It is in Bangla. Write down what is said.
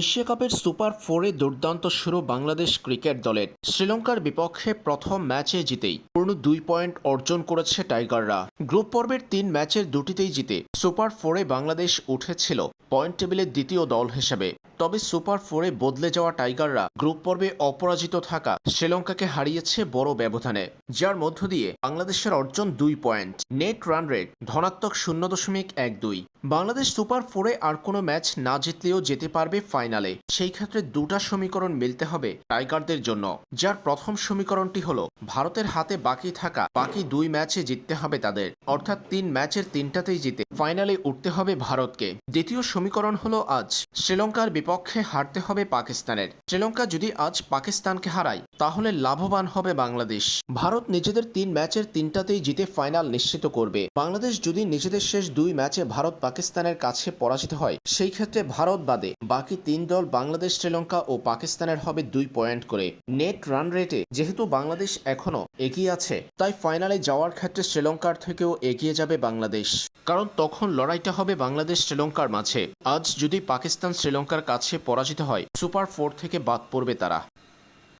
এশিয়া কাপের সুপার ফোরে দুর্দান্ত শুরু বাংলাদেশ ক্রিকেট দলের। শ্রীলঙ্কার বিপক্ষে প্রথম ম্যাচে জিতেই। পূর্ণ দুই পয়েন্ট অর্জন করেছে টাইগাররা। গ্রুপ পর্বের তিন ম্যাচের দুটিতেই জিতে সুপার ফোরে বাংলাদেশ উঠেছিল পয়েন্ট টেবিলের দ্বিতীয় দল হিসেবে। তবে সুপার ফোরে বদলে যাওয়া টাইগাররা গ্রুপ পর্বে অপরাজিত থাকা শ্রীলঙ্কাকে হারিয়েছে বড় ব্যবধানে, যার মধ্য দিয়ে বাংলাদেশের অর্জন দুই পয়েন্ট। নেট রান রেট ধনাত্মক শূন্য দশমিক এক দুই। বাংলাদেশ সুপার ফোরে আর কোনো ম্যাচ না জিতলেও যেতে পারবে ফাইনালে। সেই ক্ষেত্রে দুটা সমীকরণ মিলতে হবে টাইগারদের জন্য, যার প্রথম সমীকরণটি হল, ভারতের হাতে বাকি থাকা বাকি দুই ম্যাচে জিততে হবে তাদের। অর্থাৎ তিন ম্যাচের তিনটাতেই জিতে ফাইনালে উঠতে হবে ভারতকে। দ্বিতীয় সমীকরণ হলো আজ, শ্রীলঙ্কার বিপক্ষে হারতে হবে পাকিস্তানের। শ্রীলঙ্কা যদি আজ পাকিস্তানকে হারায়, তাহলে লাভবান হবে বাংলাদেশ। ভারত নিজেদের তিন ম্যাচের তিনটাতেই জিতে ফাইনাল নিশ্চিত করবে। বাংলাদেশ যদি নিজেদের শেষ দুই ম্যাচে ভারত পাকিস্তানের কাছে পরাজিত হয়, সেই ক্ষেত্রে ভারত বাদে বাকি তিন দল বাংলাদেশ, শ্রীলঙ্কা ও পাকিস্তানের হবে দুই পয়েন্ট করে। নেট রান রেটে যেহেতু বাংলাদেশ এখনও এগিয়ে আছে, তাই ফাইনালে যাওয়ার ক্ষেত্রে শ্রীলঙ্কার থেকেও এগিয়ে যাবে বাংলাদেশ। কারণ তখন লড়াইটা হবে বাংলাদেশ শ্রীলঙ্কার মাঝে। আজ যদি পাকিস্তান শ্রীলঙ্কার কাছে পরাজিত হয়। সুপার ফোর থেকে বাদ পড়বে তারা।